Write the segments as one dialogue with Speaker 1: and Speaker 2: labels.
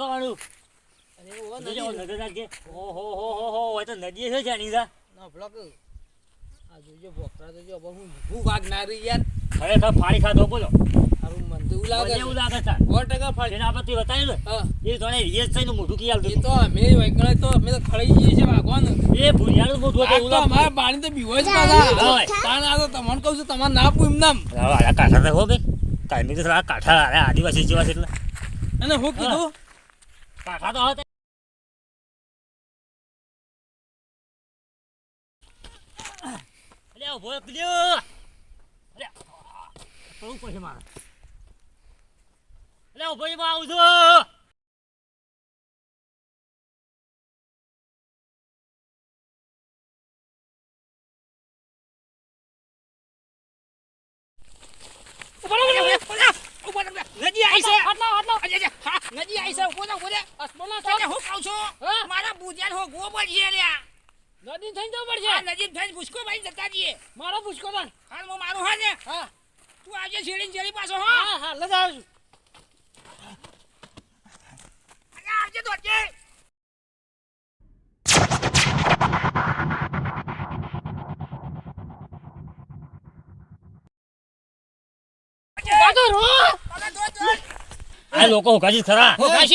Speaker 1: કરવાનું? કરવાનું
Speaker 2: અરે ઓ
Speaker 1: જોજે, ઓ
Speaker 2: નદી
Speaker 1: નજર નાખજે. ઓહો હો હો હો હો, એ તો નદી છે જાણી જા
Speaker 2: ના બ્લોક આ જોજો બોકરા તો જો બહુ હું વાગનારી યાર.
Speaker 1: ખરેખર ફાડી ખાધો બોલો.
Speaker 2: તારું મન તો એવું લાગે
Speaker 1: એવું લાગે છે.
Speaker 2: સો ટકા ફાડી.
Speaker 1: જેને આપણે તું બતાવ્યું ને એ જોડે રિયસ થઈને મોઢું કી
Speaker 2: એ તો અમે વૈકળે તો અમે તો ખળી જઈએ છે ભગવાન
Speaker 1: એ ભૂરિયાનું મોઢું
Speaker 2: તો
Speaker 1: એવું
Speaker 2: અમારા પાણી તો બીવો જ પાછા
Speaker 1: હોય.
Speaker 2: તાણ આ તો તમને કહું છું તમાર ના પૂમ નામ.
Speaker 1: હવે આ કાંઠા તો હો બે કાંઈ તો આ કાંઠા આદિવાસી જેવા છે એટલે.
Speaker 2: અને હું કીધું
Speaker 1: કાંઠા તો હતા અલ્યા ઊભો પેલ્યો. અલ્યા, પડવું પડશે મારે અલ્યા ઊભો હું આવું છું
Speaker 3: નદી આવી છે અજે, અજે, હા, નદી આવી છે ઊભો ઊભો હું કહું છું? મારા બુધિયાને હો ગો લ્યા.
Speaker 2: નદી થઈને જવું પડશે.
Speaker 3: નજીક થઈને ભૂસકો ભાઈ જતા જઈએ
Speaker 2: મારો તાણ.
Speaker 3: હાલ હું મારું હા ને.
Speaker 2: હા.
Speaker 3: તું આવજે પાછો હા.
Speaker 2: હા હા છું.
Speaker 3: તને દોડ, દોડ.
Speaker 1: આ લોકો હુકાજી ખરા?
Speaker 2: હોકાવા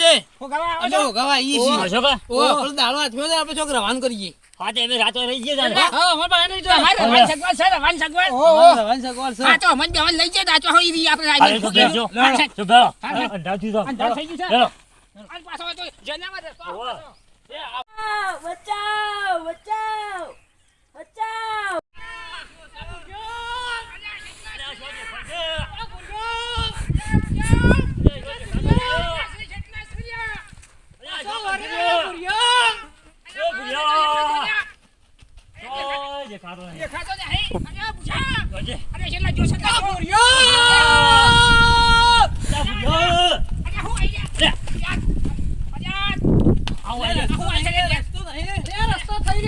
Speaker 2: છે.
Speaker 3: આવો?
Speaker 2: હોકાવા
Speaker 1: અશોકા?
Speaker 2: ઓ આપણે આપણે રવાન કરીએ.
Speaker 1: હા અમે રાતે રહી ગયા તા
Speaker 2: હા
Speaker 3: રવાન રવાન?
Speaker 2: રવાન
Speaker 3: હા, તો અમને બેવાને લઈ જાય, દાચો હોય એવી આપણે આવી.
Speaker 1: તો
Speaker 3: થઈ ગયું છે. પાછો તો
Speaker 1: ઓવા.
Speaker 3: પાછો.
Speaker 4: બચાવ બચાવ બચાવ
Speaker 1: ઓય, દેખાતો નહીં.
Speaker 3: દેખાતો નહીં. અરે, પૂછા.
Speaker 1: જોજે.
Speaker 3: અરે, છેલ્લા જોશે તો જો. અરે, હું આઈ ગયા.
Speaker 1: લે.
Speaker 3: અરે,
Speaker 1: આવો, આવો.
Speaker 3: હું આઈ ગયા. અરે,
Speaker 2: રસ્તો થઈ રહ્યો
Speaker 3: રસ્તો થઈ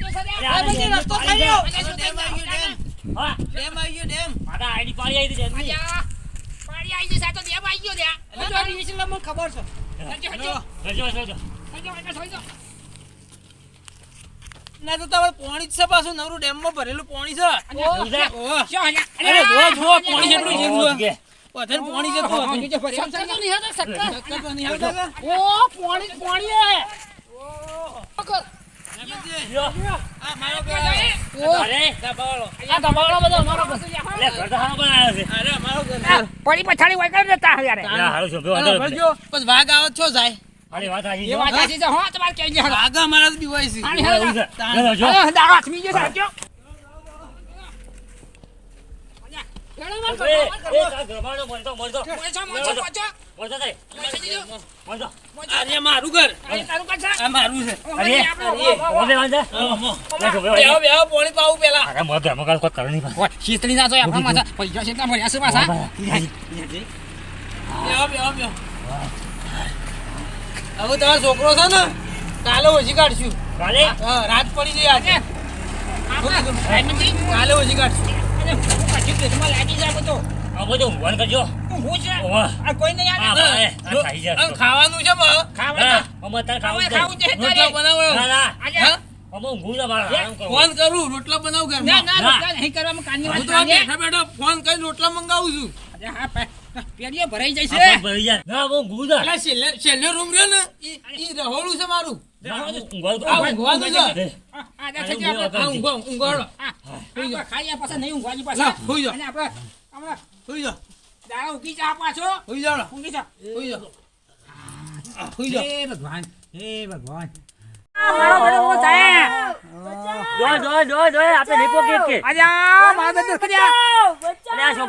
Speaker 3: ગયો છે, રે.
Speaker 1: અરે,
Speaker 2: રસ્તો થઈ ગયો
Speaker 3: અરે, શું થઈ ગયું?
Speaker 1: હા,
Speaker 2: ડેમ આવી ગયો ડેમ
Speaker 1: મારા આઈડી પાડી આવી જેની.
Speaker 3: પાડી પાણી આઈ જશે, આ તો આઈ ગયો.
Speaker 2: એટલે ખબર છે
Speaker 1: જોજો.
Speaker 3: હજો, હજો, હજો.
Speaker 2: ના તો તમારે પાણી છે પાછું નવરું ડેમમાં ભરેલું પાણી છે? અરે, જુઓ, જુઓ, પાણી છે.
Speaker 1: ઓહ, કે.
Speaker 2: વધારે પાણી છે તો નહીં હતા, શક્કર. શક્કર તો નહીં આવતા
Speaker 3: ઓ, પાણી, પાણી હે.
Speaker 1: ઓ
Speaker 2: આ મારો
Speaker 3: અરે,
Speaker 1: અરે,
Speaker 2: દબાવાળો.
Speaker 3: આ દબાવડો બધો અમારો
Speaker 1: લે, ઘર બનાવ્યો છે.
Speaker 2: અરે, મારો
Speaker 3: પડી પછાડી દેતા હવે યાર.
Speaker 1: લે, હારું છો
Speaker 2: પછી વાઘ આવે છો જાય
Speaker 1: હારી વાત આવી
Speaker 3: એ
Speaker 1: છે.
Speaker 3: વાત સાચી છે, હો, તમારે
Speaker 2: છે.
Speaker 1: જો.
Speaker 3: અરે, દાડો.
Speaker 2: અરે
Speaker 1: અરે, જો, અરે,
Speaker 3: શીતળી ના જોઈ આપણા પૈસા શીતળા મળ્યા શું પાછા?
Speaker 2: હવે તમારો છોકરો છે ને કાલે ઓછી કાઢશું
Speaker 1: કાલે?
Speaker 2: હા રાત પડી જઈ આજે કાલે ઓછી કાઢશું
Speaker 3: લાગી જાય બધો.
Speaker 1: કરજો.
Speaker 3: હું છે? આ કોઈ નહીં
Speaker 1: આ.
Speaker 2: ખાવાનું છે
Speaker 3: ખાવા.
Speaker 2: રોટલા બનાવો
Speaker 1: ના, ના,
Speaker 3: આજે.
Speaker 2: ફોન કરું રોટલા બનાવું
Speaker 3: ના, ના,
Speaker 1: ના.
Speaker 3: રોટલા નહીં કરવામાં કાલની વાત
Speaker 2: તો આ
Speaker 3: કરીએ.
Speaker 2: બેઠા બેઠા ફોન કરી રોટલા મંગાવું છું
Speaker 3: હા, પેલીઓ ભરાઈ જાય
Speaker 1: આપણે
Speaker 3: છે.
Speaker 1: ભરાઈ જાય. ના, બહુ ઊંઘવું
Speaker 2: એટલે છેલ્લે છેલ્લે રૂમ રહ્યો ને ઈ રહોળું છે મારું.
Speaker 3: ભગવાન હે ભગવાન.
Speaker 4: મારો
Speaker 1: જો, જો, જો, જો, આપણે કે.
Speaker 3: આજે કર્યા.
Speaker 4: બચાવ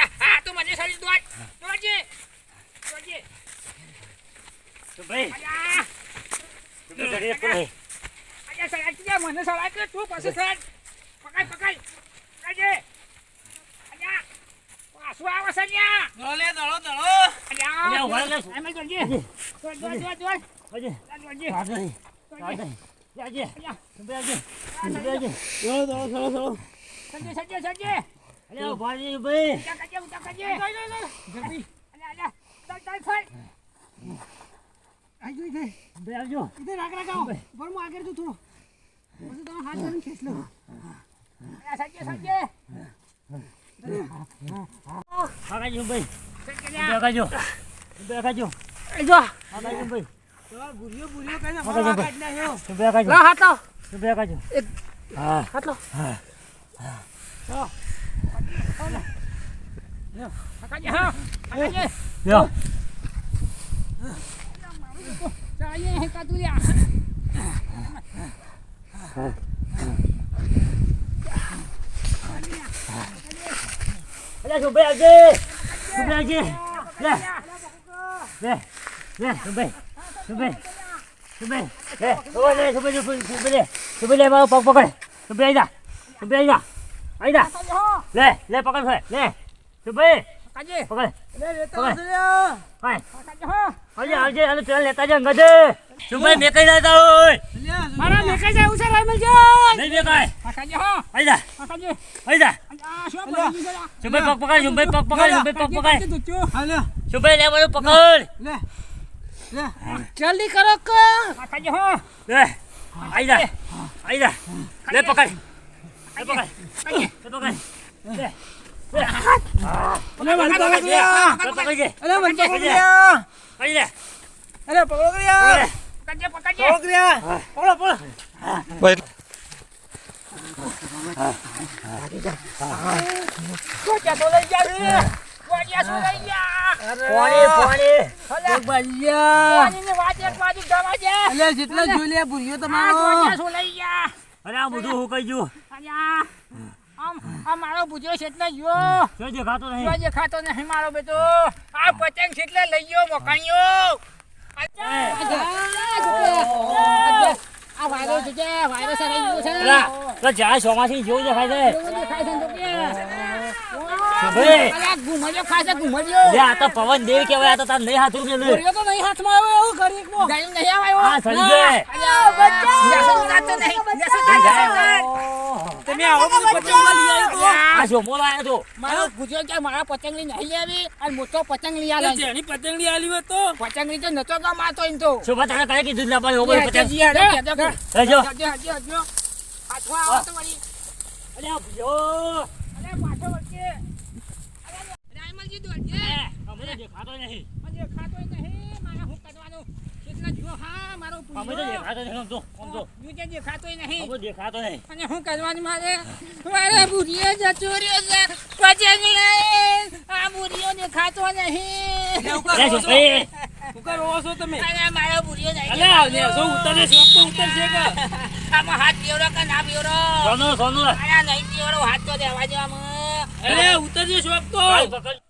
Speaker 1: ભાઈ.
Speaker 3: આજા
Speaker 1: જો,
Speaker 3: જા, મને સળાકી, તું પાછું સળ. પકડ, પકડ. પકડજે. અલ્યા, પાછું આવે છે લ્યા.
Speaker 2: દળો લે, દળો, દળો.
Speaker 3: અલ્યા,
Speaker 1: અલ્યા, ઊભા રહે.
Speaker 3: એમાં જોજે. જોજ, જોજ, જોજ, જોજ.
Speaker 1: હજી,
Speaker 3: જોજે.
Speaker 1: આગળ,
Speaker 3: જોજે.
Speaker 1: આગળ. જાજે,
Speaker 3: અલ્યા,
Speaker 1: જાજે,
Speaker 3: આ
Speaker 1: જાજે.
Speaker 2: દળો, દળો, દળો, દળો.
Speaker 3: સંજય, સંજય, સંજય.
Speaker 1: અલ્યા, ઊભા રહી, ભાઈ.
Speaker 3: કરજે, ઊંચા કરજે. જલ્દી. અલ્યા, અલ્યા. ચાલ, ચાલ, ચાલ.
Speaker 2: આઈ જોઈ, જોઈ.
Speaker 1: આવજો.
Speaker 2: ઇધર રાખ, રાખ, આવો. ઉપર હું આગળ છું થોડો. પછી તમે હાથ ધરીને ખેંચ લો.
Speaker 3: સંજય, સંજય.
Speaker 1: આગાજો, ભાઈ. આગાજો. આગાજો.
Speaker 3: જો.
Speaker 1: આગાજો, ભાઈ.
Speaker 2: ભૂરીઓ, ભૂરીઓ કહીને
Speaker 1: આગળ
Speaker 2: મારો જ નાખ્યો.
Speaker 1: ઊભા આગાજો.
Speaker 3: લા, હાથ લાવ.
Speaker 1: ઊભા આગાજો. હા.
Speaker 3: હાથ લાવ. પકડજે, હા. પકડજે.
Speaker 1: લ્યો.
Speaker 3: ચાલ, અહીંયા હેકાતું લ્યા.
Speaker 1: અલ્યા, ઊભા આવજે. ઊભા આવજે. લે. લે. લે, ઊભા. ઊભા. ઊભા. લે. ઊભા લે, ઊભા લે, ઊભા લે. ઊભા લે, મારો પગ પકડ. ઊભા આઈ જા. ઊભા આઈ જા. આઈ જા.
Speaker 3: પકડજે, હા.
Speaker 1: લે, લે, પકડ ભાઈ.
Speaker 2: આવજો.
Speaker 1: આવજે. અને પેલા લેતા જા ગધે. ઊભા, મેં કઈ લેતા હોય.
Speaker 3: મારા મેકાઈ જાય, ઉછેર રાયમલજાન.
Speaker 1: નહીં મેકાય.
Speaker 3: પકડજે, હા.
Speaker 1: આઈ જા.
Speaker 3: પકડજે.
Speaker 1: આઈ જા.
Speaker 3: આ શું પકડી
Speaker 1: લે.
Speaker 2: લે. લે.
Speaker 3: જલ્દી કરો કે પકડજે, હા.
Speaker 1: લે. આઈ જા. આઈ જા. લે, પકડ. લે, પકડ. લે, પકડ. લે.
Speaker 2: અલે, મને પકડો લ્યા.
Speaker 1: લે, પકડજે.
Speaker 2: અલે, મને પકડો લ્યા.
Speaker 3: પકડજે, પકડજે.
Speaker 2: પકડો લ્યા. પકડો, પકડો.
Speaker 3: શું કહેતો લઈ જા રે? ગોળિયા શું લઈ જા?
Speaker 1: પોણી, પોણી.
Speaker 2: બલ્યા.
Speaker 3: પાણીની વાત એક બાજુ જવા દે.
Speaker 2: અલે, જેટલા જોઈ લે
Speaker 3: ભૂલ્યો
Speaker 2: તમારો
Speaker 3: શું લઈ જા?
Speaker 1: અરે આ બધું હું કહી
Speaker 3: અલ્યા. આ મારો બુજો છે એટલે ગયો
Speaker 1: જો જે ખાતો નહીં.
Speaker 3: જો ખાતો નહીં મારો બેટો. આ પતંગ છે એટલે લઈ ગયો મોકાણીઓ આ વાયરો છે જે વાયરો ગયો છે.
Speaker 1: જેવું દેખાય છે.
Speaker 3: દેખાય છે તો કે.
Speaker 1: લે, આ તો પવન દેવ કેવાય આ તો તાર નહીં હાથું લે.
Speaker 3: તો નહીં હાથમાં આવ્યો એવું નહીં
Speaker 1: સંજય.
Speaker 3: નહીં.
Speaker 2: તમે આવો લઈ આવ્યો તો.
Speaker 1: આ તો
Speaker 3: મારો કે મારા નહીં આવી અને મોટો પતંગ લઈ આવે
Speaker 2: જેની તો
Speaker 3: પતંગડી તો નતો માતો એમ તો
Speaker 1: તને કીધું ના ઓબો પતંગ.
Speaker 3: હાડો,
Speaker 1: જો.
Speaker 3: હજી, હજી, હજી. આવો તો વળી.
Speaker 1: અલ્યા, ભૂજો.
Speaker 3: અરે, પાછો વળશે. અરે, રાયમલજી દોડજે.
Speaker 1: અમને દેખાતો નહીં
Speaker 3: નહીં. મારે શું કરવાનું? કેટલા જુઓ, હા, મારો
Speaker 1: અમે તો. દેખાતો નહીં આમ તો, આમ તો.
Speaker 3: યુજે નહીં.
Speaker 1: અમે દેખાતો નહીં
Speaker 3: અને શું કરવાનું મારે મારે બુઢીએ જતો રહ્યો છે પતંગ લઈ. આ બુઢીઓ દેખાતો નહીં
Speaker 2: શું કરો છો તમે
Speaker 3: અરે, મારો બુઢીઓ નહીં
Speaker 2: અલ્યા
Speaker 3: દેખાતો.
Speaker 2: નેસો ઉતરે શોખ તો ઉતરશે કે
Speaker 3: આમાં હાથ પીવડો કે ના પીવડો
Speaker 1: સોનું, સોનું.
Speaker 3: અરે નહીં પીવડો હાથ તો દેવા દેવા આમાં
Speaker 2: અરે ઉતરશે શોખ તો.